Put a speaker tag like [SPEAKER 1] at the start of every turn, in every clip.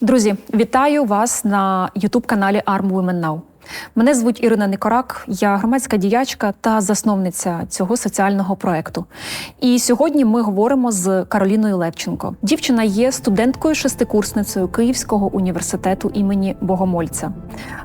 [SPEAKER 1] Друзі, вітаю вас на Ютуб-каналі Arm Women Now. Мене звуть Ірина Никорак, я громадська діячка та засновниця цього соціального проекту. І сьогодні ми говоримо з Кароліною Левченко. Дівчина є студенткою шестикурсницею Київського університету імені Богомольця.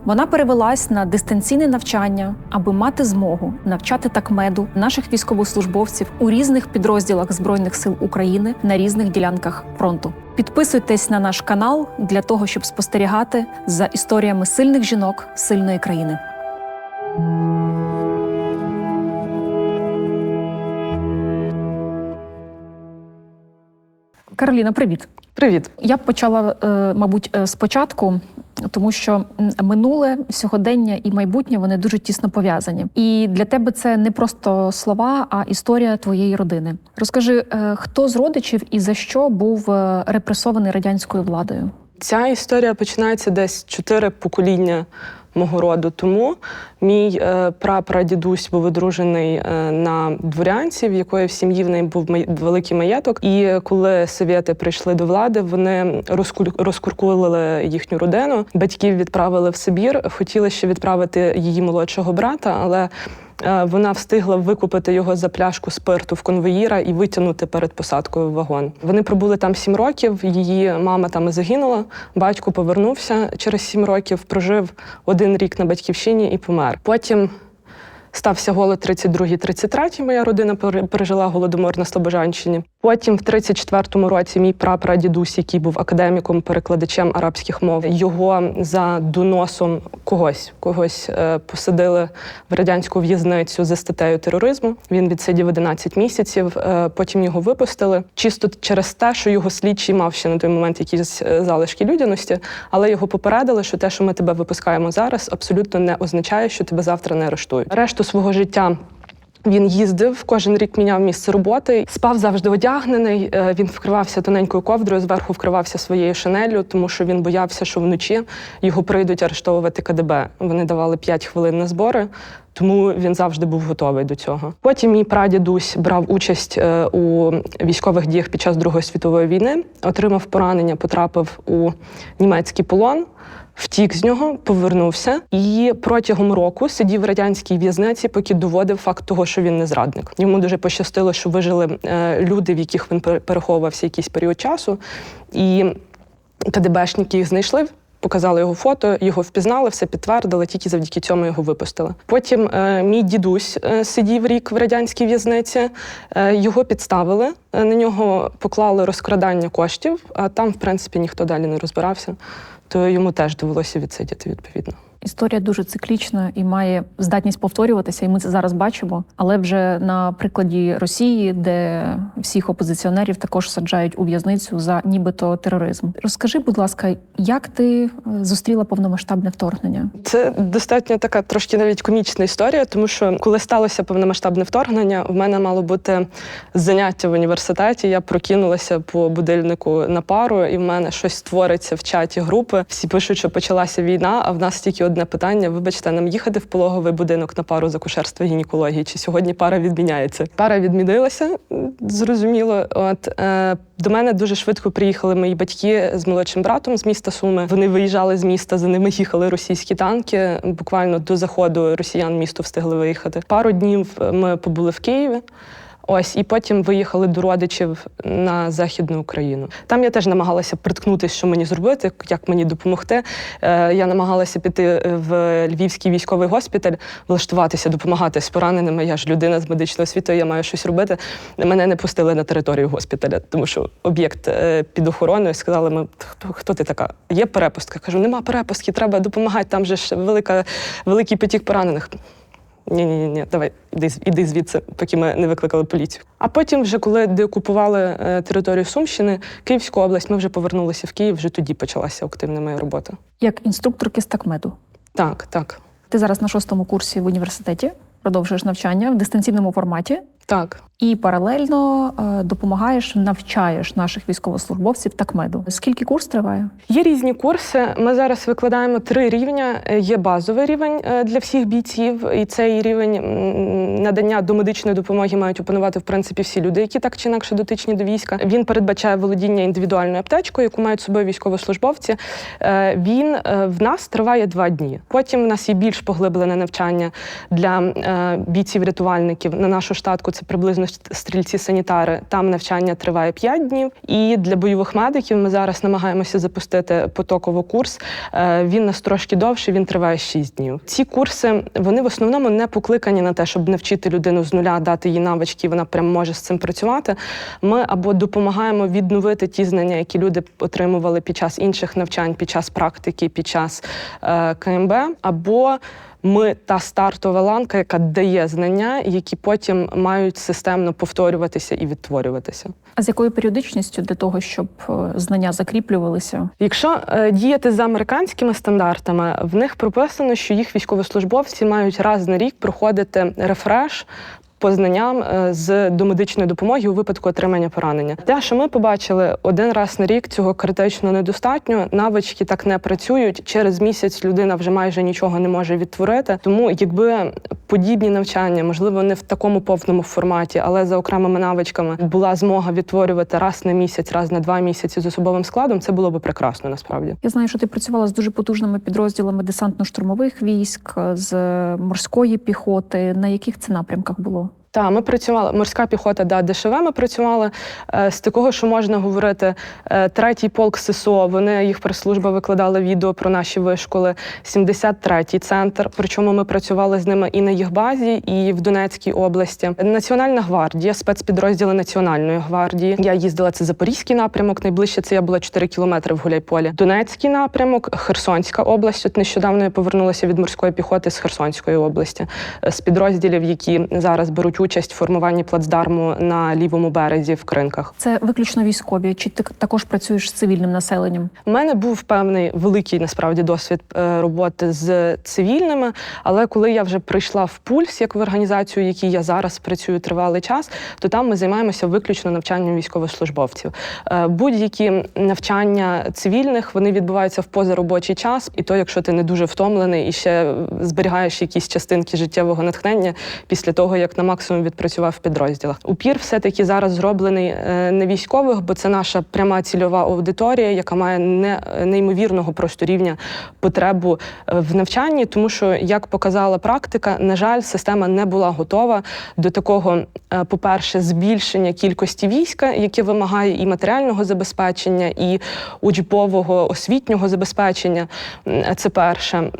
[SPEAKER 1] Вона перевелась на дистанційне навчання, аби мати змогу навчати такмеду наших військовослужбовців у різних підрозділах Збройних сил України на різних ділянках фронту. Підписуйтесь на наш канал для того, щоб спостерігати за історіями сильних жінок сильної країни. Кароліна, привіт.
[SPEAKER 2] Привіт.
[SPEAKER 1] Я б почала, е, мабуть, е, спочатку, тому що минуле, сьогодення і майбутнє вони дуже тісно пов'язані. І для тебе це не просто слова, а історія твоєї родини. Розкажи, е, хто з родичів і за що був е, репресований радянською владою?
[SPEAKER 2] Ця історія починається десь чотири покоління мого роду тому. Мій е, прапрадідусь був одружений е, на дворянці, в якої в сім'ї в неї був великий маєток. І коли совєти прийшли до влади, вони розкуркулили їхню родину. Батьків відправили в Сибір. Хотіли ще відправити її молодшого брата, але вона встигла викупити його за пляшку спирту в конвоїра і витягнути перед посадкою в вагон. Вони пробули там сім років. Її мама там і загинула. Батько повернувся через сім років, прожив один рік на батьківщині і помер. Потім стався голод 32-33, Моя родина пере- пережила голодомор на Слобожанщині. Потім, в 34-му році, мій прапрадідусь, який був академіком, перекладачем арабських мов, його за доносом когось когось е, посадили в радянську в'язницю за статтею тероризму. Він відсидів 11 місяців. е, потім його випустили. Чисто через те, що його слідчий мав ще на той момент якісь е, залишки людяності, але його попередили, що те, що ми тебе випускаємо зараз, абсолютно не означає, що тебе завтра не арештують. Решту свого життя. Він їздив, кожен рік міняв місце роботи, спав завжди одягнений. е, Він вкривався тоненькою ковдрою, зверху вкривався своєю шинеллю, тому що він боявся, що вночі його прийдуть арештовувати КДБ. Вони давали 5 хвилин на збори, тому він завжди був готовий до цього. Потім мій прадідусь брав участь е, у військових діях під час Другої світової війни, отримав поранення, потрапив у німецький полон. Втік з нього, повернувся і протягом року сидів в радянській в'язниці, поки доводив факт того, що він не зрадник. Йому дуже пощастило, що вижили е, люди, в яких він переховувався якийсь період часу, і КДБшники їх знайшли. Показали його фото, його впізнали, все підтвердили, тільки завдяки цьому його випустили. Потім е, мій дідусь е, сидів рік в радянській в'язниці, е, його підставили, е, на нього поклали розкрадання коштів, а там, в принципі, ніхто далі не розбирався, то йому теж довелося відсидіти відповідно.
[SPEAKER 1] Історія дуже циклічна і має здатність повторюватися, і ми це зараз бачимо. Але вже на прикладі Росії, де всіх опозиціонерів також саджають у в'язницю за нібито тероризм. Розкажи, будь ласка, як ти е, зустріла повномасштабне вторгнення?
[SPEAKER 2] Це достатньо така трошки навіть комічна історія, тому що коли сталося повномасштабне вторгнення, в мене мало бути заняття в університеті. Я прокинулася по будильнику на пару, і в мене щось твориться в чаті групи. Всі пишуть, що почалася війна, а в нас тільки одне питання: вибачте, нам їхати в пологовий будинок на пару з акушерства гінекології. Чи сьогодні пара відміняється? Пара відмінилася, зрозуміло. От е, до мене дуже швидко приїхали мої батьки з молодшим братом з міста Суми. Вони виїжджали з міста, за ними їхали російські танки. Буквально до заходу росіян місто встигли виїхати. Пару днів е, ми побули в Києві. Ось і потім виїхали до родичів на західну Україну. Там я теж намагалася приткнутися, що мені зробити, як мені допомогти. Е, я намагалася піти в Львівський військовий госпіталь, влаштуватися, допомагати з пораненими. Я ж людина з медичною освітою, я маю щось робити. Мене не пустили на територію госпіталя, тому що об'єкт е, під охороною сказали, ми хто, хто ти така? Є перепустка? Кажу, нема перепустки, треба допомагати. Там же ж велика, великий потік поранених. Ні, ні, давай, іди, іди звідси, поки ми не викликали поліцію. А потім, вже коли деокупували е, територію Сумщини, Київську область, ми вже повернулися в Київ. Вже тоді почалася активна моя робота.
[SPEAKER 1] Як інструкторки з такмеду?
[SPEAKER 2] Так, так.
[SPEAKER 1] Ти зараз на шостому курсі в університеті. Продовжуєш навчання в дистанційному форматі.
[SPEAKER 2] Так.
[SPEAKER 1] І паралельно е, допомагаєш, навчаєш наших військовослужбовців такмеду. Скільки курс триває?
[SPEAKER 2] Є різні курси. Ми зараз викладаємо три рівня. Е, Є базовий рівень е, для всіх бійців, і цей рівень надання домедичної допомоги мають опанувати в принципі всі люди, які так чи інакше дотичні до війська. Він передбачає володіння індивідуальною аптечкою, яку мають з собою військовослужбовці. Він в нас триває два дні. Потім в нас є більш поглиблене навчання для бійців-рятувальників. На нашу штатку це приблизно стрільці-санітари. Там навчання триває 5 днів. І для бойових медиків ми зараз намагаємося запустити потоково курс. Е, Він нас трошки довше, він триває 6 днів. Ці курси вони в основному не покликані на те, щоб навчити людину з нуля, дати їй навички, і вона прям може з цим працювати. Ми або допомагаємо відновити ті знання, які люди отримували під час інших навчань, під час практики, під час е, КМБ, або ми та стартова ланка, яка дає знання, які потім мають системно повторюватися і відтворюватися.
[SPEAKER 1] А з якою періодичністю для того, щоб е, знання закріплювалися?
[SPEAKER 2] Якщо е, діяти за американськими стандартами, в них прописано, що їх військовослужбовці мають раз на рік проходити рефреш. По знанням е, з домедичної допомоги у випадку отримання поранення. Те, що ми побачили один раз на рік, цього критично недостатньо. Навички так не працюють. Через місяць людина вже майже нічого не може відтворити. Тому, якби подібні навчання, можливо, не в такому повному форматі, але за окремими навичками була змога відтворювати раз на місяць, раз на два місяці з особовим складом, це було би прекрасно насправді.
[SPEAKER 1] Я знаю, що ти працювала з дуже потужними підрозділами десантно-штурмових військ, з морської піхоти. На яких це напрямках було?
[SPEAKER 2] Так, ми працювали морська піхота, да, ДШВ ми працювали. Е, з такого, що можна говорити, е, третій полк ССО. Вони їх прес-служба викладала відео про наші вишколи. 73-й центр. Причому ми працювали з ними і на їх базі, і в Донецькій області. Національна гвардія, спецпідрозділи Національної гвардії. Я їздила це Запорізький напрямок. Найближче це я була 4 кілометри в Гуляйполі. Донецький напрямок, Херсонська область. От нещодавно я повернулася від морської піхоти з Херсонської області, е, з підрозділів, які зараз беруть участь в формуванні плацдарму на лівому березі в кринках.
[SPEAKER 1] Це виключно військові, чи ти також працюєш з цивільним населенням?
[SPEAKER 2] У мене був певний великий насправді досвід е, роботи з цивільними. Але коли я вже прийшла в пульс, як в організацію, в якій я зараз працюю тривалий час, то там ми займаємося виключно навчанням військовослужбовців. Е, Будь-які навчання цивільних вони відбуваються в позаробочий час, і то, якщо ти не дуже втомлений і ще зберігаєш якісь частинки життєвого натхнення після того, як на максимум відпрацював в підрозділах. Упір все-таки зараз зроблений е, не військових, бо це наша пряма цільова аудиторія, яка має не, неймовірного просто рівня потребу е, в навчанні, тому що, як показала практика, на жаль, система не була готова до такого, е, по-перше, збільшення кількості війська, яке вимагає і матеріального забезпечення, і учбового освітнього забезпечення. Це перше.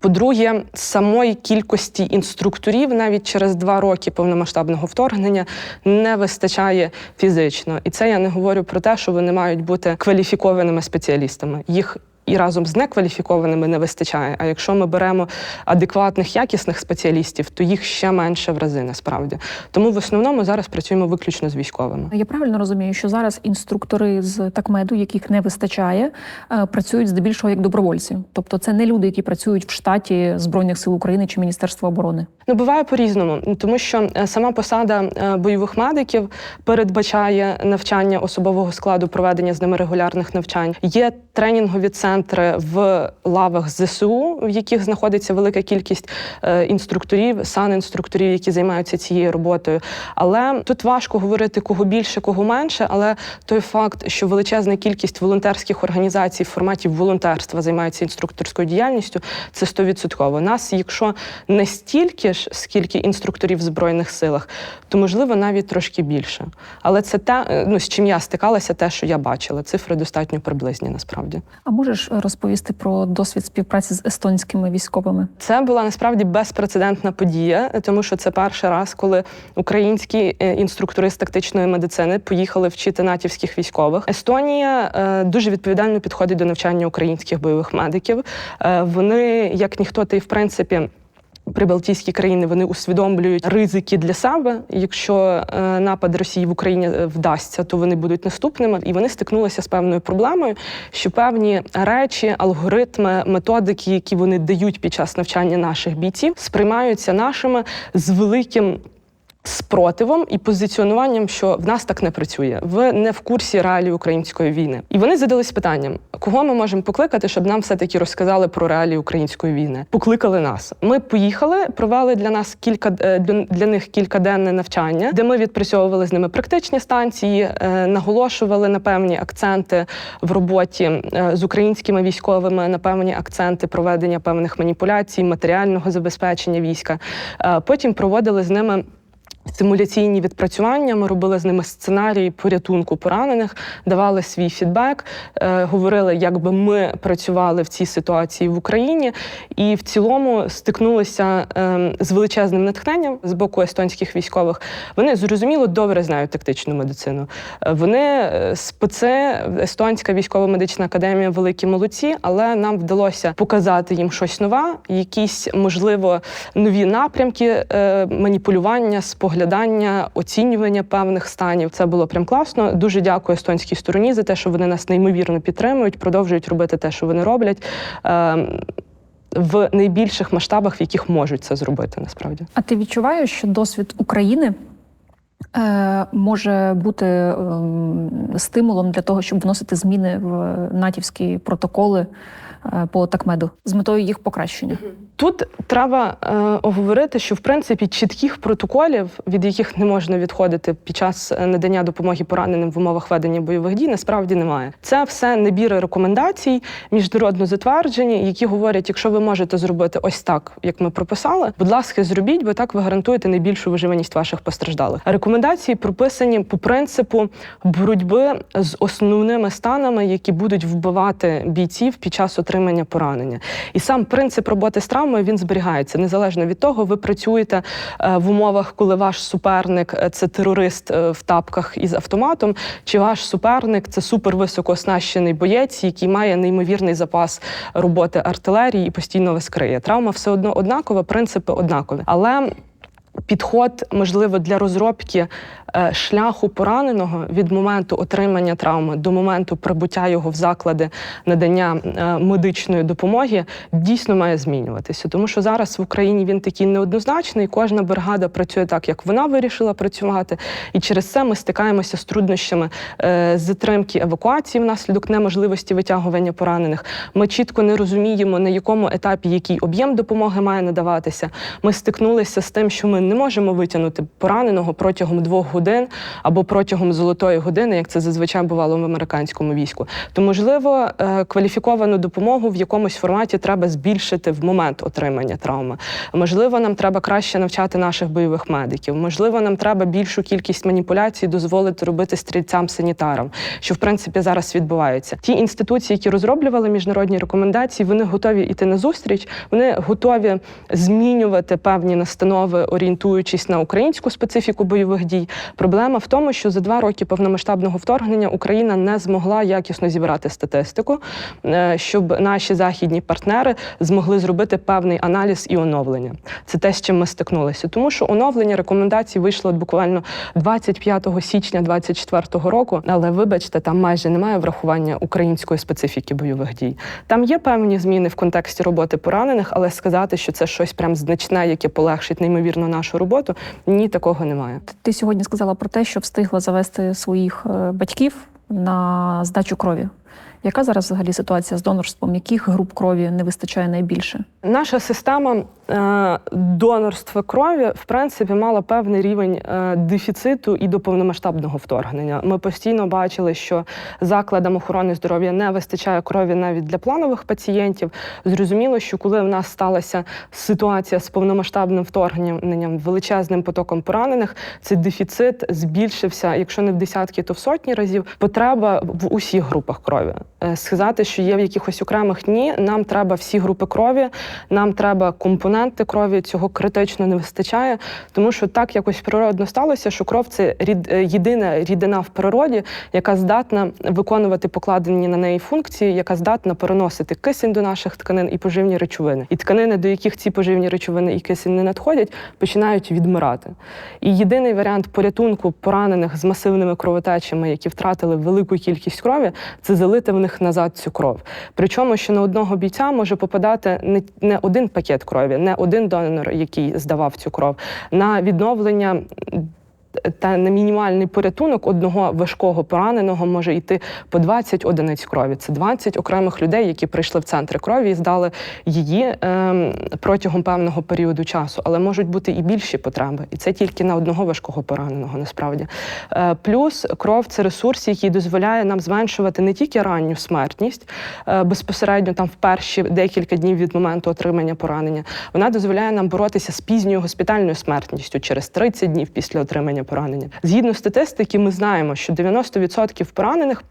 [SPEAKER 2] По-друге, самої кількості інструкторів навіть через два роки повномасштабного вторгнення не вистачає фізично. І це я не говорю про те, що вони мають бути кваліфікованими спеціалістами. Їх і разом з некваліфікованими не вистачає. А якщо ми беремо адекватних, якісних спеціалістів, то їх ще менше в рази насправді. Тому в основному зараз працюємо виключно з військовими.
[SPEAKER 1] Я правильно розумію, що зараз інструктори з такмеду, яких не вистачає, е, працюють здебільшого як добровольці. Тобто, це не люди, які працюють в штаті збройних сил України чи Міністерства оборони.
[SPEAKER 2] Ну, буває по-різному, тому що е, сама посада е, бойових медиків передбачає навчання особового складу, проведення з ними регулярних навчань. Є тренінгові центри в лавах ЗСУ, в яких знаходиться велика кількість е, інструкторів, санінструкторів, які займаються цією роботою. Але тут важко говорити кого більше, кого менше. Але той факт, що величезна кількість волонтерських організацій в форматі волонтерства займаються інструкторською діяльністю, це 100%. Нас, якщо не стільки ж, скільки інструкторів в збройних силах, то можливо навіть трошки більше. Але це те, е, ну з чим я стикалася, те, що я бачила. Цифри достатньо приблизні насправді.
[SPEAKER 1] А можеш розповісти про досвід співпраці з естонськими військовими?
[SPEAKER 2] Це була насправді безпрецедентна подія, тому що це перший раз, коли українські е, інструктори з тактичної медицини поїхали вчити натівських військових. Естонія е, дуже відповідально підходить до навчання українських бойових медиків. Е, Вони, як ніхто, та й в принципі. Прибалтійські країни вони усвідомлюють ризики для себе. Якщо е, напад Росії в Україні е, вдасться, то вони будуть наступними. І вони стикнулися з певною проблемою, що певні речі, алгоритми, методики, які вони дають під час навчання наших бійців, сприймаються нашими з великим. Спротивом і позиціонуванням, що в нас так не працює. Ви не в курсі реалій української війни. І вони задались питанням, кого ми можемо покликати, щоб нам все-таки розказали про реалії української війни. Покликали нас. Ми поїхали, провели для нас кілька е, для них кількаденне навчання, де ми відпрацьовували з ними практичні станції, е, наголошували на певні акценти в роботі е, з українськими військовими, на певні акценти проведення певних маніпуляцій, матеріального забезпечення війська. Потім проводили з ними. Симуляційні відпрацювання ми робили з ними сценарії порятунку поранених, давали свій фідбек, е, говорили, як би ми працювали в цій ситуації в Україні, і в цілому стикнулися е, з величезним натхненням з боку естонських військових. Вони зрозуміло добре знають тактичну медицину. Е, Вони е, специ, естонська військова медична академія, великі молодці, але нам вдалося показати їм щось нове, якісь можливо нові напрямки е, маніпулювання, споглядання, оцінювання певних станів. Це було прям класно. Дуже дякую естонській стороні за те, що вони нас неймовірно підтримують, продовжують робити те, що вони роблять. Е, в найбільших масштабах, в яких можуть це зробити, насправді
[SPEAKER 1] А ти відчуваєш, що досвід України е, може бути ем, стимулом для того, щоб вносити зміни в натівські протоколи е, по такмеду з метою їх покращення?
[SPEAKER 2] Тут треба е, оговорити, що в принципі чітких протоколів, від яких не можна відходити під час е, надання допомоги пораненим в умовах ведення бойових дій, насправді немає. Це все набіри рекомендацій, міжнародно затверджені, які говорять, якщо ви можете зробити ось так, як ми прописали, будь ласка, зробіть, бо так ви гарантуєте найбільшу виживаність ваших постраждалих. Рекомендації прописані по принципу боротьби з основними станами, які будуть вбивати бійців під час отримання поранення. І сам принцип роботи з травмою він зберігається незалежно від того, ви працюєте е, в умовах, коли ваш суперник е, це терорист е, в тапках із автоматом, чи ваш суперник це супервисоко оснащений боєць, який має неймовірний запас роботи артилерії і постійно вас криє. Травма все одно однакова, принципи однакові. Але Підход, можливо, для розробки шляху пораненого від моменту отримання травми до моменту прибуття його в заклади надання е, медичної допомоги дійсно має змінюватися. Тому що зараз в Україні він такий неоднозначний. Кожна бригада працює так, як вона вирішила працювати, і через це ми стикаємося з труднощами е, затримки евакуації внаслідок неможливості витягування поранених. Ми чітко не розуміємо, на якому етапі який об'єм допомоги має надаватися. Ми стикнулися з тим, що ми не можемо витягнути пораненого протягом двох годин або протягом золотої години, як це зазвичай бувало в американському війську. То можливо е, кваліфіковану допомогу в якомусь форматі треба збільшити в момент отримання травми. Можливо, нам треба краще навчати наших бойових медиків. Можливо, нам треба більшу кількість маніпуляцій дозволити робити стрільцям-санітарам, що в принципі зараз відбувається. Ті інституції, які розроблювали міжнародні рекомендації, вони готові йти на зустріч, вони готові змінювати певні настанови, орієнтуючись на українську специфіку бойових дій. Проблема в тому, що за два роки повномасштабного вторгнення Україна не змогла якісно зібрати статистику, е, щоб наші західні партнери змогли зробити певний аналіз і оновлення. Це те, з чим ми стикнулися. Тому що оновлення рекомендацій вийшло буквально 25 січня 2024 року. Але вибачте, там майже немає врахування української специфіки бойових дій. Там є певні зміни в контексті роботи поранених, але сказати, що це щось прям значне, яке полегшить неймовірно нашу роботу, ні, такого немає.
[SPEAKER 1] Ти сьогодні сказала про те, що встигла завести своїх е, батьків на здачу крові. Яка зараз взагалі ситуація з донорством? Яких груп крові не вистачає найбільше?
[SPEAKER 2] Наша система е, донорства крові в принципі мала певний рівень е, дефіциту і до повномасштабного вторгнення. Ми постійно бачили, що закладам охорони здоров'я не вистачає крові навіть для планових пацієнтів. Зрозуміло, що коли в нас сталася ситуація з повномасштабним вторгненням, величезним потоком поранених, цей дефіцит збільшився, якщо не в десятки, то в сотні разів. Потреба в усіх групах крові. Е, Сказати, що є в якихось окремих ні, нам треба всі групи крові, нам треба компоненти крові. Цього критично не вистачає, тому що так якось природно сталося, що кров це рід, е, єдина рідина в природі, яка здатна виконувати покладені на неї функції, яка здатна переносити кисень до наших тканин і поживні речовини. І тканини, до яких ці поживні речовини і кисень не надходять, починають відмирати. І єдиний варіант порятунку поранених з масивними кровотечами, які втратили велику кількість крові, це залити в них назад цю кров. Причому, що на одного бійця може попадати не один пакет крові, не один донор, який здавав цю кров, на відновлення. Та на мінімальний порятунок одного важкого пораненого може йти по 20 одиниць крові. Це 20 окремих людей, які прийшли в центри крові і здали її ем, протягом певного періоду часу. Але можуть бути і більші потреби, і це тільки на одного важкого пораненого. Насправді, Е, плюс кров це ресурс, який дозволяє нам зменшувати не тільки ранню смертність е, безпосередньо там в перші декілька днів від моменту отримання поранення. Вона дозволяє нам боротися з пізньою госпітальною смертністю через 30 днів після отримання поранення. Згідно статистики, ми знаємо, що 90% поранених.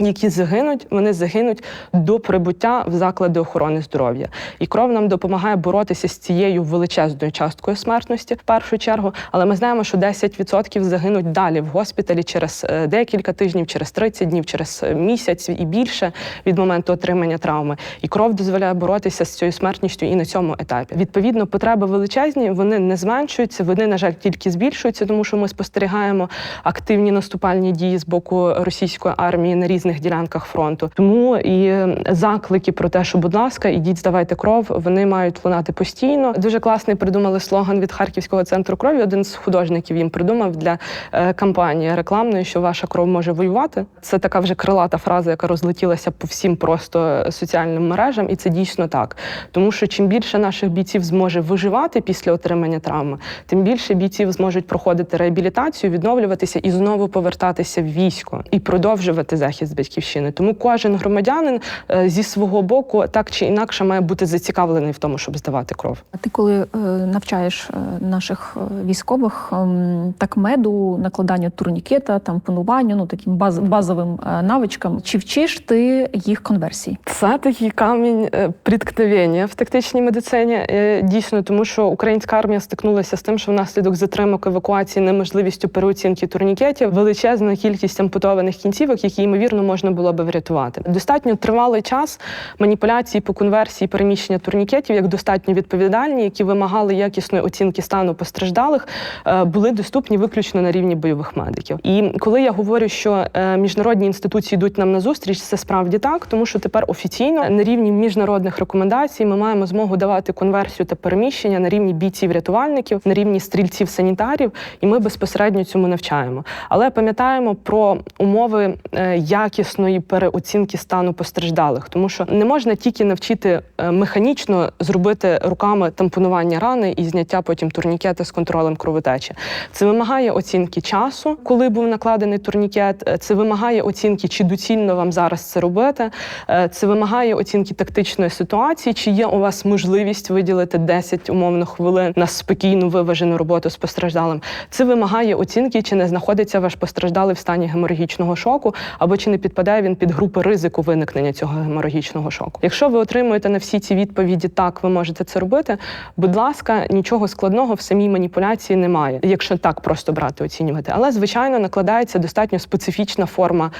[SPEAKER 2] Які загинуть, вони загинуть до прибуття в заклади охорони здоров'я, і кров нам допомагає боротися з цією величезною часткою смертності в першу чергу. Але ми знаємо, що 10% загинуть далі в госпіталі через е, декілька тижнів, через 30 днів, через е, місяць і більше від моменту отримання травми. І кров дозволяє боротися з цією смертністю і на цьому етапі. Відповідно, потреби величезні, вони не зменшуються, вони на жаль тільки збільшуються, тому що ми спостерігаємо активні наступальні дії з боку російської армії на різних ділянках фронту. Тому і заклики про те, що, будь ласка, ідіть, здавайте кров, вони мають лунати постійно. Дуже класний придумали слоган від Харківського центру крові. Один з художників їм придумав для е, кампанії рекламної, що ваша кров може воювати. Це така вже крилата фраза, яка розлетілася по всім просто соціальним мережам, і це дійсно так. Тому що чим більше наших бійців зможе виживати після отримання травми, тим більше бійців зможуть проходити реабілітацію, відновлюватися і знову повертатися в військо і продовжувати захист батьківщини. Тому кожен громадянин е, зі свого боку так чи інакше має бути зацікавлений в тому, щоб здавати кров.
[SPEAKER 1] А ти коли е, навчаєш е, наших військових ем, так меду, накладанню турнікета, там пануванню, ну таким баз, базовим навичкам, чи вчиш ти їх конверсії?
[SPEAKER 2] Це такий камінь приткновення в тактичній медицині. Дійсно, тому що українська армія стикнулася з тим, що внаслідок затримок евакуації неможливістю переоцінки турнікетів величезна кількість ампутованих кінцівок, які ймовірно можна було би врятувати. Достатньо тривалий час маніпуляції по конверсії переміщення турнікетів, як достатньо відповідальні, які вимагали якісної оцінки стану постраждалих, е, були доступні виключно на рівні бойових медиків. І коли я говорю, що е, міжнародні інституції йдуть нам на зустріч, це справді так, тому що тепер офіційно на рівні міжнародних рекомендацій ми маємо змогу давати конверсію та переміщення на рівні бійців-рятувальників, на рівні стрільців-санітарів, і ми безпосередньо цьому навчаємо. Але пам'ятаємо про умови е, якісної переоцінки стану постраждалих, тому що не можна тільки навчити е, механічно зробити руками тампонування рани і зняття потім турнікета з контролем кровотечі. Це вимагає оцінки часу, коли був накладений турнікет. Е, Це вимагає оцінки, чи доцільно вам зараз це робити. Е, Це вимагає оцінки тактичної ситуації, чи є у вас можливість виділити 10 умовно хвилин на спокійну виважену роботу з постраждалим. Це вимагає оцінки, чи не знаходиться ваш постраждалий в стані геморагічного шоку, або чи не підпадає він під групи ризику виникнення цього геморагічного шоку. Якщо ви отримуєте на всі ці відповіді так, ви можете це робити. Будь ласка, нічого складного в самій маніпуляції немає, якщо так просто брати оцінювати. Але звичайно накладається достатньо специфічна форма е,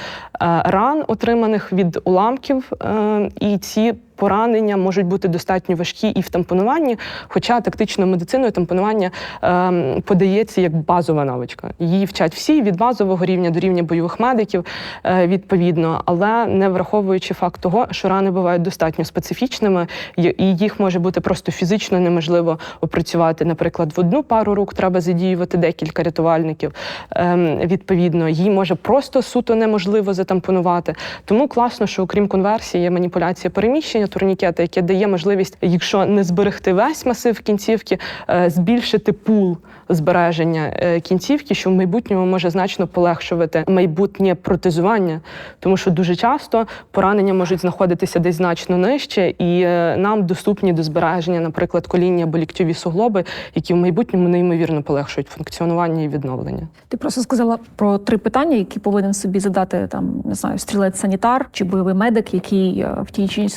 [SPEAKER 2] ран, отриманих від уламків, е, і ці. Поранення можуть бути достатньо важкі і в тампонуванні, хоча тактичною медициною тампонування ем, подається як базова навичка. Її вчать всі від базового рівня до рівня бойових медиків, е, відповідно, але не враховуючи факт того, що рани бувають достатньо специфічними, і їх може бути просто фізично неможливо опрацювати. Наприклад, в одну пару рук треба задіювати декілька рятувальників. Ем, відповідно, її може просто суто неможливо затампонувати. Тому класно, що окрім конверсії є маніпуляція переміщення турнікета, яке дає можливість, якщо не зберегти весь масив кінцівки, е, збільшити пул збереження е, кінцівки, що в майбутньому може значно полегшувати майбутнє протезування, тому що дуже часто поранення можуть знаходитися десь значно нижче, і е, нам доступні до збереження, наприклад, коління або ліктьові суглоби, які в майбутньому неймовірно полегшують функціонування і відновлення.
[SPEAKER 1] Ти просто сказала про три питання, які повинен собі задати там не знаю, стрілець-санітар чи бойовий медик, який в тій чи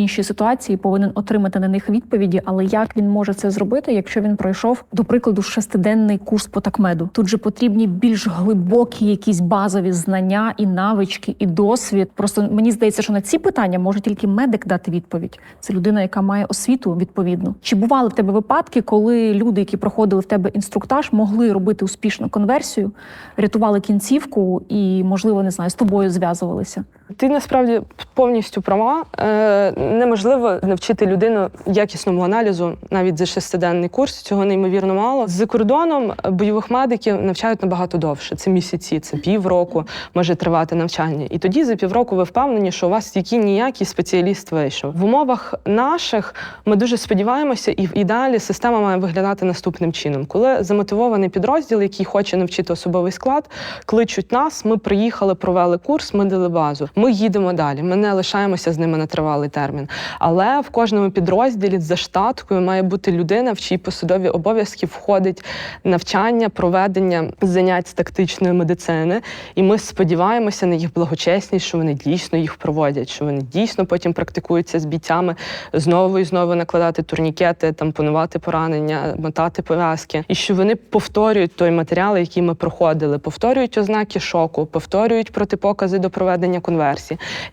[SPEAKER 1] іншій ситуації повинен отримати на них відповіді. Але як він може це зробити, якщо він пройшов, до прикладу, шестиденний курс по такмеду? Тут же потрібні більш глибокі якісь базові знання і навички, і досвід. Просто мені здається, що на ці питання може тільки медик дати відповідь. Це людина, яка має освіту відповідну. Чи бували в тебе випадки, коли люди, які проходили в тебе інструктаж, могли робити успішну конверсію, рятували кінцівку і, можливо, не знаю, з тобою зв'язувалися?
[SPEAKER 2] Ти насправді повністю права. Е, неможливо навчити людину якісному аналізу навіть за шестиденний курс. Цього неймовірно мало. За кордоном бойових медиків навчають набагато довше. Це місяці, це півроку може тривати навчання. І тоді за півроку ви впевнені, що у вас тільки ніякий спеціаліст вийшов. В умовах наших ми дуже сподіваємося, і в ідеалі система має виглядати наступним чином. Коли замотивований підрозділ, який хоче навчити особовий склад, кличуть нас. Ми приїхали, провели курс, ми дали базу. Ми їдемо далі. Ми не лишаємося з ними на тривалий термін. Але в кожному підрозділі за штаткою має бути людина, в чиї посадові обов'язки входить навчання, проведення занять з тактичної медицини. І ми сподіваємося на їх благочесність, що вони дійсно їх проводять, що вони дійсно потім практикуються з бійцями знову і знову накладати турнікети, тампонувати поранення, мотати пов'язки, і що вони повторюють той матеріал, який ми проходили, повторюють ознаки шоку, повторюють протипокази до проведення конверсії.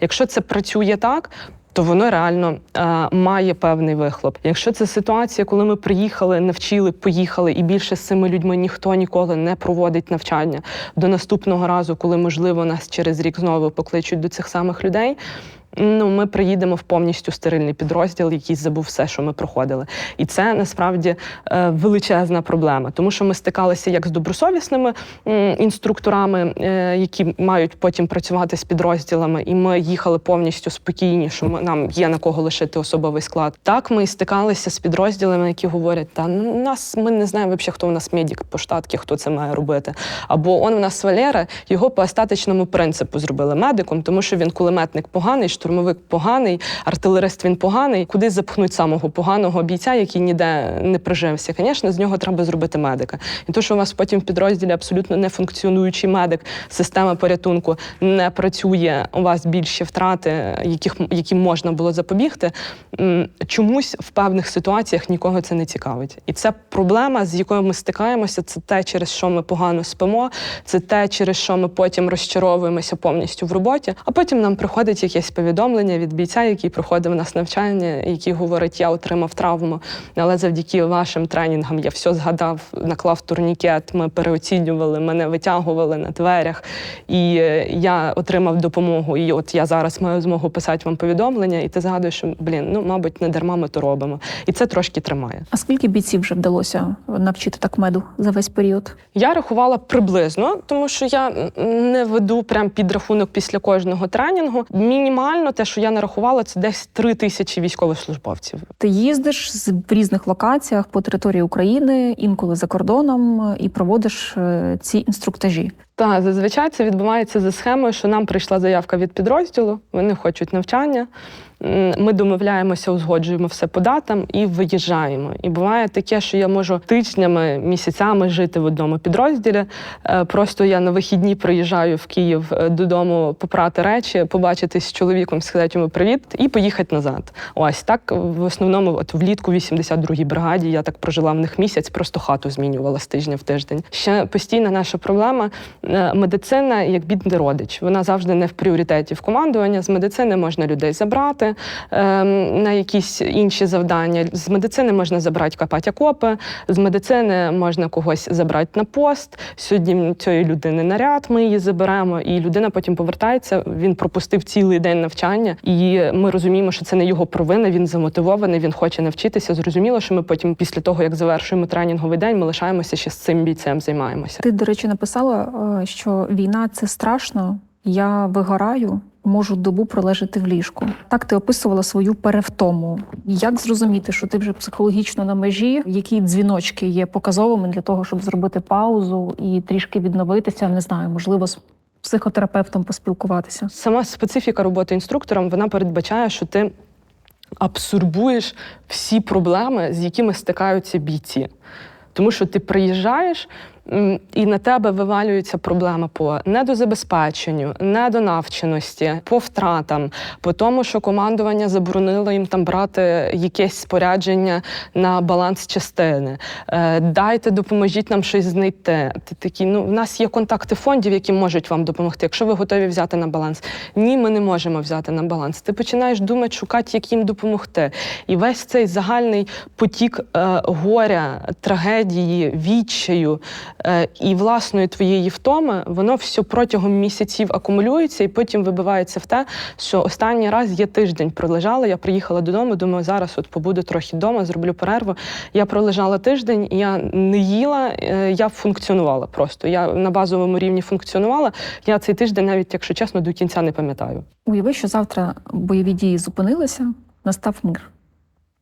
[SPEAKER 2] Якщо це працює так. То воно реально е, має певний вихлоп. Якщо це ситуація, коли ми приїхали, навчили, поїхали, і більше з цими людьми ніхто ніколи не проводить навчання до наступного разу, коли можливо нас через рік знову покличуть до цих самих людей. Ну, ми приїдемо в повністю стерильний підрозділ, який забув все, що ми проходили. І це насправді е, величезна проблема, тому що ми стикалися як з добросовісними інструкторами, е, які мають потім працювати з підрозділами, і ми їхали повністю спокійні, що ми, нам є на кого лишити особовий склад. Так ми і стикалися з підрозділами, які говорять: та ну нас ми не знаємо взагалі, хто у нас медик по штатки, хто це має робити. Або он у нас Валера, його по остаточному принципу зробили медиком, тому що він кулеметник поганий, штурмовик поганий, артилерист він поганий. Куди запхнуть самого поганого бійця, який ніде не прижився? Звісно, з нього треба зробити медика. І то, що у вас потім в підрозділі абсолютно не функціонуючий медик, система порятунку не працює, у вас більші втрати, яких яким можна було запобігти. Чомусь в певних ситуаціях нікого це не цікавить. І це проблема, з якою ми стикаємося. Це те, через що ми погано спимо, це те, через що ми потім розчаровуємося повністю в роботі. А потім нам приходить якесь повідомлення від бійця, який проходив у нас навчання, який говорить: Я отримав травму, але завдяки вашим тренінгам я все згадав, наклав турнікет. Ми переоцінювали, мене витягували на дверях, і е, я отримав допомогу. І от я зараз маю змогу писати вам повідомлення, і ти згадуєш, що блін, ну мабуть, не дарма ми то робимо. І це трошки тримає.
[SPEAKER 1] А скільки бійців вже вдалося навчити так меду за весь період?
[SPEAKER 2] Я рахувала приблизно, тому що я не веду прям підрахунок після кожного тренінгу. Мінімально те, що я нарахувала, це десь три тисячі військовослужбовців.
[SPEAKER 1] Ти їздиш в різних локаціях по території України, інколи за кордоном, і проводиш е, ці інструктажі.
[SPEAKER 2] Так, зазвичай це відбувається за схемою, що нам прийшла заявка від підрозділу, вони хочуть навчання. Ми домовляємося, узгоджуємо все по датам і виїжджаємо. І буває таке, що я можу тижнями, місяцями жити в одному підрозділі. Е, Просто я на вихідні приїжджаю в Київ е, додому попрати речі, побачитись з чоловіком, сказати йому привіт і поїхати назад. Ось так в основному, от влітку 82-й бригаді, я так прожила в них місяць, просто хату змінювала з тижня в тиждень. Ще постійна наша проблема медицина як бідний родич. Вона завжди не в пріоритеті в командування. З медицини можна людей забрати е, на якісь інші завдання. З медицини можна забрати копати окопи, з медицини можна когось забрати на пост. Сьогодні цієї людини наряд, ми її заберемо, і людина потім повертається. Він пропустив цілий день навчання, і ми розуміємо, що це не його провина. Він замотивований, він хоче навчитися. Зрозуміло, що ми потім, після того як завершуємо тренінговий день, ми лишаємося ще з цим бійцем, займаємося.
[SPEAKER 1] Ти, до речі, написала, е, що війна це страшно. Я вигораю, можу добу пролежати в ліжку. Так ти описувала свою перевтому. Як зрозуміти, що ти вже психологічно на межі? Які дзвіночки є показовими для того, щоб зробити паузу і трішки відновитися? Не знаю, можливо, з психотерапевтом поспілкуватися.
[SPEAKER 2] Сама специфіка роботи інструктором вона передбачає, що ти абсорбуєш всі проблеми, з якими стикаються бійці. Тому що ти приїжджаєш, і на тебе вивалюється проблема по недозабезпеченню, недонавченості, по втратам, по тому, що командування заборонило їм там брати якесь спорядження на баланс частини. Е, Дайте, допоможіть нам щось знайти. Ти такі, ну в нас є контакти фондів, які можуть вам допомогти. Якщо ви готові взяти на баланс, ні, ми не можемо взяти на баланс. Ти починаєш думати, шукати, як їм допомогти. І весь цей загальний потік е, горя, трагедії, відчаю, і власної твоєї втоми, воно все протягом місяців акумулюється і потім вибивається в те, що останній раз я тиждень пролежала. Я приїхала додому, думаю, зараз от побуду трохи вдома, зроблю перерву. Я пролежала тиждень, я не їла, е, я функціонувала просто. Я на базовому рівні функціонувала. Я цей тиждень, навіть якщо чесно, до кінця не пам'ятаю.
[SPEAKER 1] Уяви, що завтра бойові дії зупинилися, настав мир.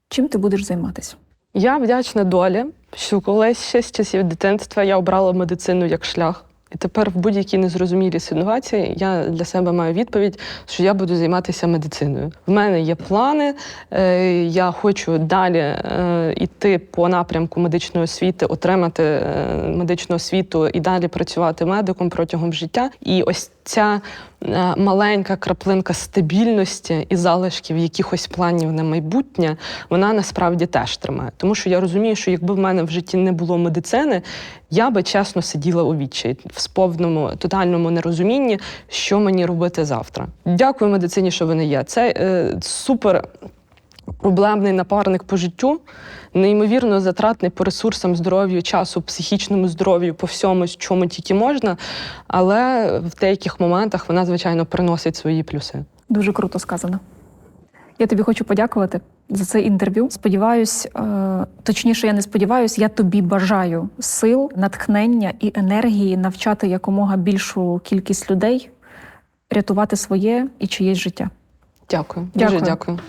[SPEAKER 1] Чим ти будеш займатися?
[SPEAKER 2] Я вдячна долі, що колись ще з часів дитинства я обрала медицину як шлях. І тепер в будь-якій незрозумілій ситуації я для себе маю відповідь, що я буду займатися медициною. В мене є плани. е, Я хочу далі е, йти по напрямку медичної освіти, отримати е, медичну освіту і далі працювати медиком протягом життя. І ось ця е, маленька краплинка стабільності і залишків якихось планів на майбутнє, вона насправді теж тримає. Тому що я розумію, що якби в мене в житті не було медицини, я би чесно сиділа у відчаї в повному тотальному нерозумінні, що мені робити завтра. Дякую медицині, що вони є. Це е, супер. Проблемний напарник по життю, неймовірно затратний по ресурсам, здоров'ю, часу, психічному здоров'ю, по всьому, чому тільки можна. Але в деяких моментах вона, звичайно, приносить свої плюси.
[SPEAKER 1] Дуже круто сказано. Я тобі хочу подякувати за це інтерв'ю. Сподіваюсь, е, точніше, я не сподіваюсь, я тобі бажаю сил, натхнення і енергії навчати якомога більшу кількість людей рятувати своє і чиєсь життя.
[SPEAKER 2] Дякую.
[SPEAKER 1] Дякую.
[SPEAKER 2] Дуже дякую.